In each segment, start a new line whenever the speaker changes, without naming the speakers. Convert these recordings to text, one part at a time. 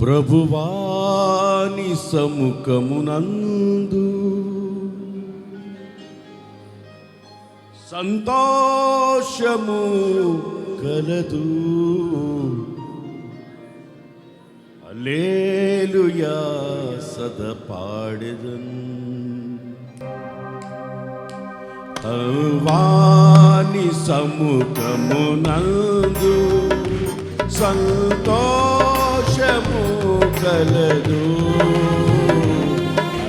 ప్రభువాని సముఖమునందు సంతోషము కలదు. అలేలుయా సద పాడెదన్ వాని సముఖమునందు సంతో సంతోషము కలదు.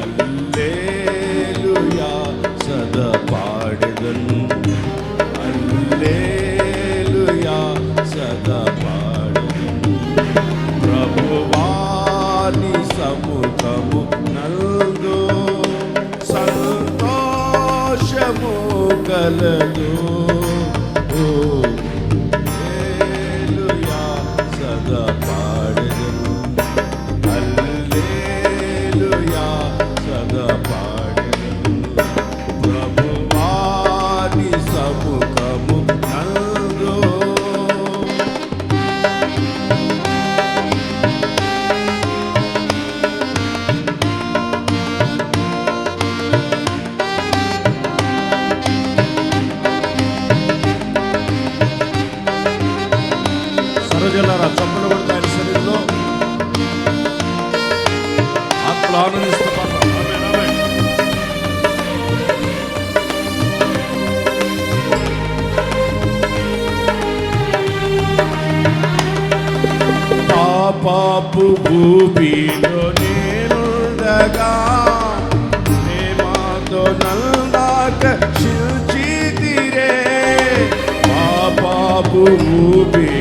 అల్లేలుయా సద పాడెదన్. అల్లేలుయా సద పాడెదన్. ప్రభువాని సముఖము నందు సంతోషము కలదు. ఓ, చప్పలు కొడుతూ ఆయన శరీరంలో ఆత్మలు ఆనందిస్తూ పాపు ఆమేన్, ఆమేన్. పాపాపు భూమిలో నేనుండగా ప్రేమతో నందాక శిల్చితిరే పాపాపు భూమిలో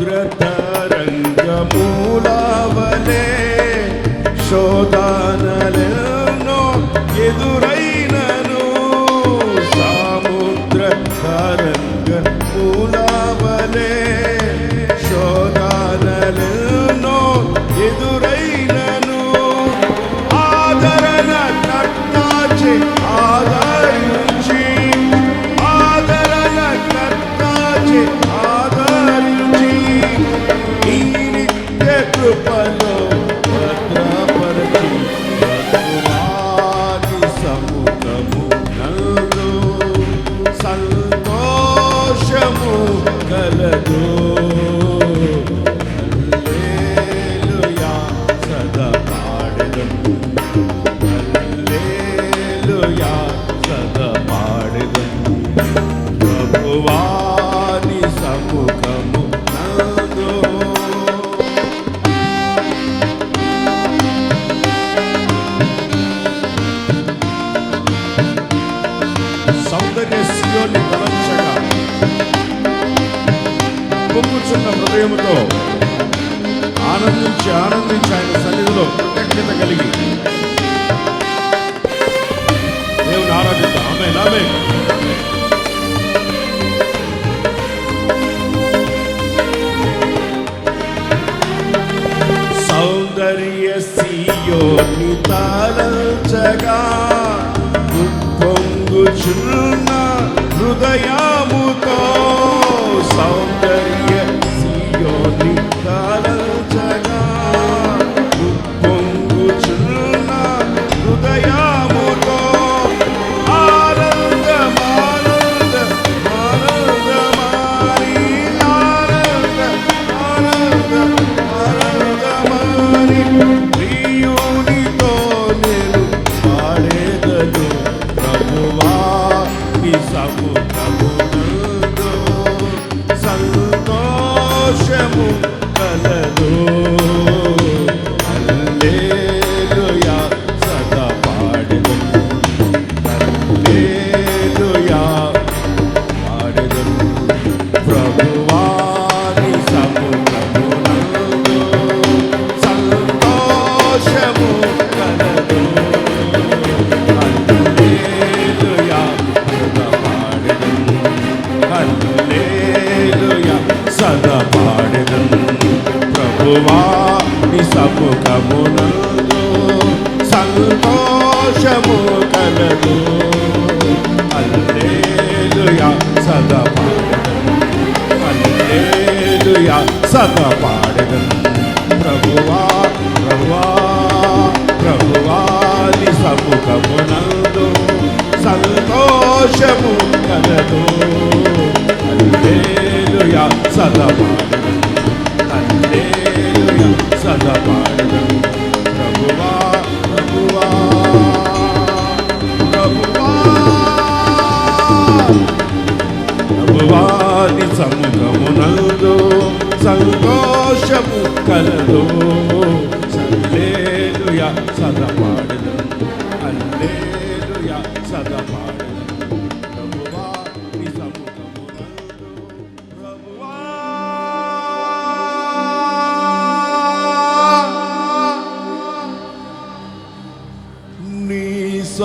సముద్ర ఎదురై హల్లెలూయా సదా పాడెదము ప్రభువాని సముఖము నందు. సౌందర్య తలంచగా పొంగుచున్న హృదయముతో ఆనందించి ఆనందించి ఆయన సన్నిధిలో కృతజ్ఞత కలిగి దేవుని ఆరాధిద్దాం. ఆమె నామే సౌందర్య సియోని తాళంచగా పొంగుచున్న సౌందర్య సియోని హల్లెలూయా. సదా పాడెదను. ప్రభువాని సముఖమునందు సంతోషము కలదు. హల్లెలూయా సదా పాడెదను. హల్లెలూయా సదా పాడెదను. ప్రభువా సంతోషము కలదు. అల్లేలుయా సదా అల్లేలుయా హల్లెలూయా ప్రభువా ప్రభువా ప్రభువా. ప్రభువాని సముఖమునందు సంతోషము కలదు.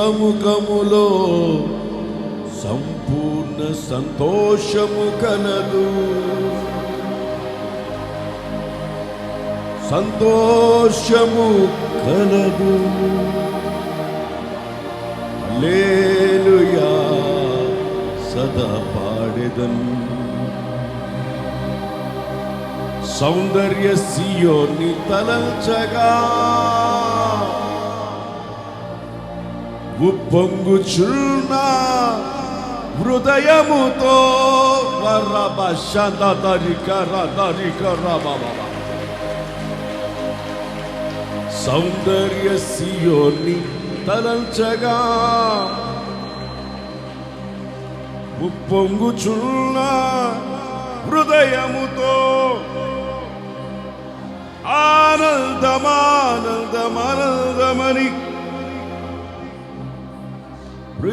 సముఖములో సంపూర్ణ సంతోషము కలదు సంతోషము కలదు లేలుయా సదా పాడెదన్. సౌందర్య సియోని తలంచగా. ఉప్పొంగుచున్న హృదయముతో వరబ శందరిక దరికర రబబ సౌందర్య సియోని తలంచగా ఉప్పొంగుచున్న హృదయముతో ఆనందమానందమానందమని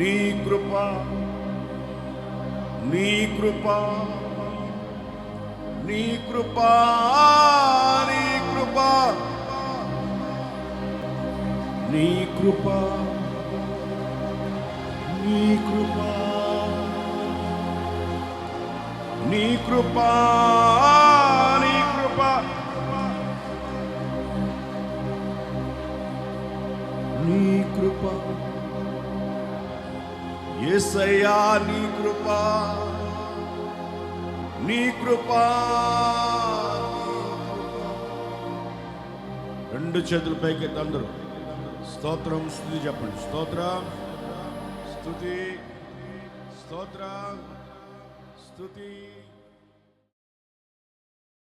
నీ కృప నీ కృప నీ కృప నీ కృప నీ కృప నీ కృప నీ కృప. ఏసయ్యా నీ కృప నీ కృప రెండు చేతుల పైకి ఎత్తి అందరూ. స్తోత్రం స్థుతి చెప్పండి. స్తోత్రం స్థుతి స్తోత్రం స్థుతి.